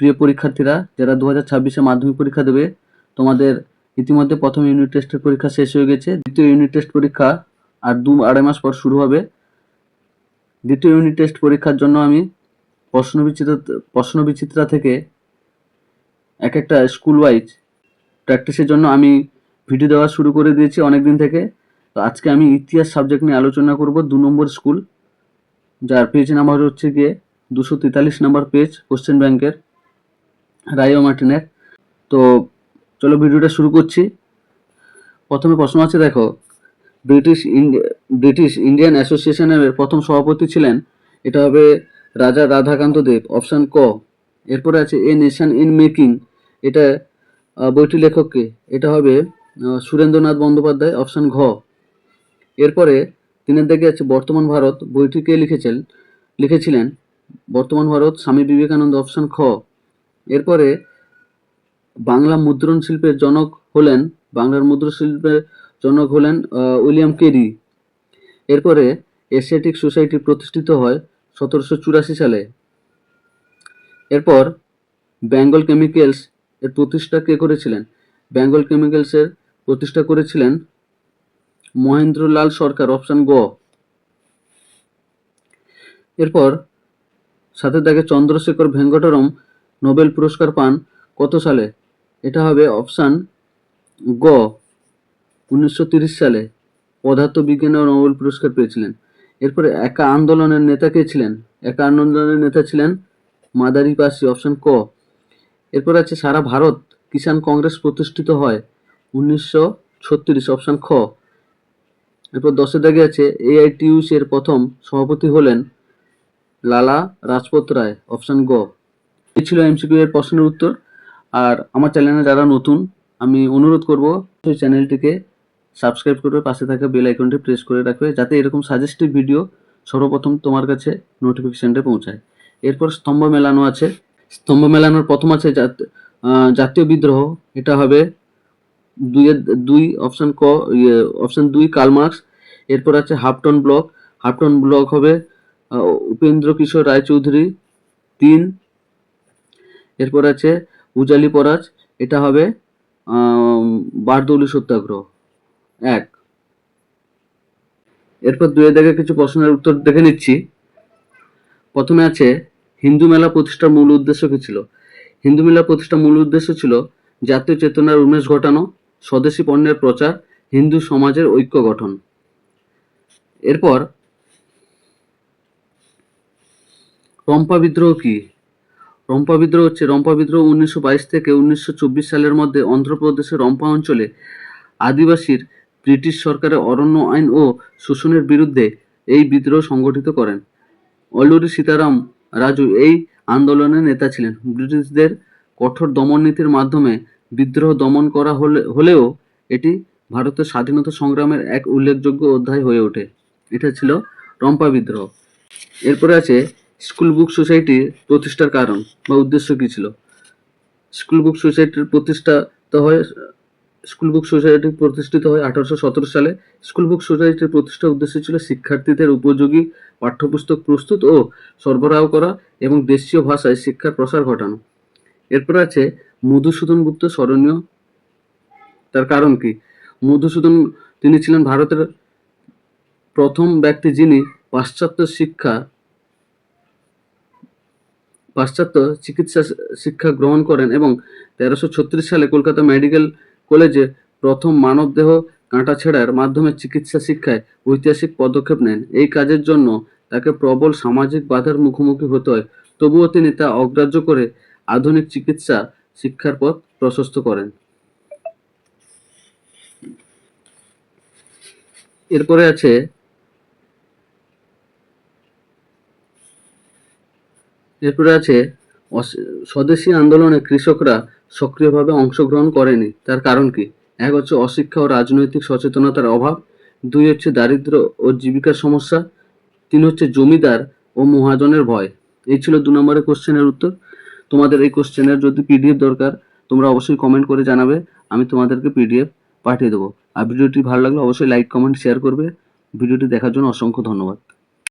প্রিয় পরীক্ষার্থীরা, যারা দু হাজার ছাব্বিশে মাধ্যমিক পরীক্ষা দেবে, তোমাদের ইতিমধ্যে প্রথম ইউনিট টেস্টের পরীক্ষা শেষ হয়ে গেছে। দ্বিতীয় ইউনিট টেস্ট পরীক্ষা আর দু, আড়াই মাস পর শুরু হবে। দ্বিতীয় ইউনিট টেস্ট পরীক্ষার জন্য আমি প্রশ্ন বিচিত্র প্রশ্ন বিচিত্রা থেকে এক একটা স্কুল ওয়াইজ প্র্যাকটিসের জন্য আমি ভিডিও দেওয়া শুরু করে দিয়েছি অনেক দিন থেকে। তো আজকে আমি ইতিহাস সাবজেক্ট নিয়ে আলোচনা করব, দু নম্বর স্কুল যার পেজ নাম্বার হচ্ছে গিয়ে দুশো তেতাল্লিশ নাম্বার পেজ কোশ্চেন ব্যাংকের রায়ো মার্টিনের। তো চলো ভিডিওটা শুরু করছি। প্রথমে প্রশ্ন আছে, দেখো, ব্রিটিশ ইন্ডি- ব্রিটিশ ইন্ডিয়ান অ্যাসোসিয়েশনের প্রথম সভাপতি ছিলেন, এটা হবে রাজা রাধাকান্ত দেব, অপশান ক। এরপরে আছে, এ নেশন ইন মেকিং, এটা বইটি লেখককে, এটা হবে সুরেন্দ্রনাথ বন্দ্যোপাধ্যায়, অপশান ঘ। এরপরে তিনের দিকে আছে, বর্তমান ভারত, বইটি কে লিখেছেন, লিখেছিলেন? বর্তমান ভারত, স্বামী বিবেকানন্দ, অপশান খ। এরপরে বাংলা মুদ্রণ শিল্পের জনক হলেন, বাংলার মুদ্রণ শিল্পের জনক হলেন উইলিয়াম কেরি। এরপরে এশিয়াটিক সোসাইটি প্রতিষ্ঠিত হয় সতেরোশো চুরাশি সালে। এরপর বেঙ্গল কেমিক্যালস এর প্রতিষ্ঠা কে করেছিলেন? বেঙ্গল কেমিক্যালসের প্রতিষ্ঠা করেছিলেন মহেন্দ্রলাল সরকার, অপশন গ। এরপর সাথে থাকে চন্দ্রশেখর ভেঙ্কটরম নোবেল পুরস্কার পান কত সালে? এটা হবে অপশান গ, উনিশশো সালে। পদার্থ বিজ্ঞানে নোবেল পুরস্কার পেয়েছিলেন। এরপরে একা আন্দোলনের নেতা কে ছিলেন? একা আন্দোলনের নেতা ছিলেন মাদারি পাসি অপশান ক। এরপর আছে সারা ভারত কিষাণ কংগ্রেস প্রতিষ্ঠিত হয় উনিশশো ছত্রিশ, অপশন খ। এরপর দশের দাগে আছে এআইটিউসি এর প্রথম সভাপতি হলেন লালা রাজপত রায়, অপশান গ। এই ছিল এমসিকিউ এর প্রশ্নের উত্তর। আর আমার চ্যানেলে যারা নতুন, আমি অনুরোধ করব সেই চ্যানেলটিকে সাবস্ক্রাইব করবে পাশে থাকা বেল আইকনটি প্রেস করে রাখবে, যাতে এরকম সাজেস্টিভ ভিডিও সর্বপ্রথম তোমার কাছে নোটিফিকেশনটা পৌঁছায়। এরপর স্তম্ভ মেলানো আছে। স্তম্ভ মেলানোর প্রথম আছে জাতীয় বিদ্রোহ। এটা হবে দুইয়ের, দুই অপশান ক ইয়ে অপশন দুই কালমার্কস এরপর আছে হাফটন ব্লক। হাফটন ব্লক হবে উপেন্দ্র কিশোর রায়চৌধুরী। তিন এরপর আছে উজালি পরাজ, এটা হবে বারদৌলি সত্যাগ্রহ। এক। এরপর দুয়ে দেখে কিছু প্রশ্নের উত্তর দেখে নিচ্ছি। প্রথমে আছে, হিন্দু মেলা প্রতিষ্ঠার মূল উদ্দেশ্য কি ছিল? হিন্দু মেলা প্রতিষ্ঠার মূল উদ্দেশ্য ছিল জাতীয় চেতনার উন্মেষ ঘটানো, স্বদেশী পণ্যের প্রচার, হিন্দু সমাজের ঐক্য গঠন। এরপর, রম্পা বিদ্রোহ কি? রম্পা বিদ্রোহ হচ্ছে, রম্পা বিদ্রোহ উনিশশো বাইশ থেকে উনিশশো চব্বিশ সালের মধ্যে অন্ধ্রপ্রদেশের রম্পা অঞ্চলে আদিবাসীর ব্রিটিশ সরকারের অরণ্য আইন ও শোষণের বিরুদ্ধে এই বিদ্রোহ সংগঠিত করেন। অলুরি সীতারাম রাজু এই আন্দোলনের নেতা ছিলেন। ব্রিটিশদের কঠোর দমন নীতির মাধ্যমে বিদ্রোহ দমন করা হলে হলেও এটি ভারতের স্বাধীনতা সংগ্রামের এক উল্লেখযোগ্য অধ্যায় হয়ে ওঠে। এটা ছিল রম্পা বিদ্রোহ। এরপরে আছে স্কুল বুক সোসাইটি প্রতিষ্ঠার কারণ বা উদ্দেশ্য কী ছিল? স্কুল বুক সোসাইটির প্রতিষ্ঠা তো হয়, স্কুল বুক সোসাইটি প্রতিষ্ঠিত হয় আঠারোশো সতেরো সালে। স্কুল বুক সোসাইটির প্রতিষ্ঠার উদ্দেশ্য ছিল শিক্ষার্থীদের উপযোগী পাঠ্যপুস্তক প্রস্তুত ও সরবরাহ করা এবং দেশীয় ভাষায় শিক্ষার প্রসার ঘটানো। এরপর আছে মধুসূদন গুপ্ত স্মরণীয়। তার কারণ কি? মধুসূদন, তিনি ছিলেন ভারতের প্রথম ব্যক্তি যিনি পাশ্চাত্য শিক্ষা পাশ্চাত্য চিকিৎসা শিক্ষা গ্রহণ করেন এবং তেরোশো সালে কলকাতা মেডিকেল কলেজে প্রথম মানবদেহ কাঁটা ছেঁড়ার মাধ্যমে চিকিৎসা শিক্ষায় ঐতিহাসিক পদক্ষেপ নেন। এই কাজের জন্য তাকে প্রবল সামাজিক বাধার মুখোমুখি হতে হয়। তবুও তিনি তা অগ্রাহ্য করে আধুনিক চিকিৎসা শিক্ষার পথ প্রশস্ত করেন। এরপরে আছে এরপরে আছে স্বদেশী আন্দোলনে কৃষকরা সক্রিয়ভাবে অংশগ্রহণ করেনি। তার কারণ কি? এক হচ্ছে অশিক্ষা ও রাজনৈতিক সচেতনতার অভাব, দুই হচ্ছে দারিদ্র ও জীবিকার সমস্যা, তিন হচ্ছে জমিদার ও মহাজনের ভয়। এই ছিল দু নম্বরের কোশ্চেনের উত্তর। তোমাদের এই কোশ্চেনের যদি পিডিএফ দরকার, তোমরা অবশ্যই কমেন্ট করে জানাবে, আমি তোমাদেরকে পিডিএফ পাঠিয়ে দেবো। আর ভিডিওটি ভালো লাগলে অবশ্যই লাইক, কমেন্ট, শেয়ার করবে। ভিডিওটি দেখার জন্য অসংখ্য ধন্যবাদ।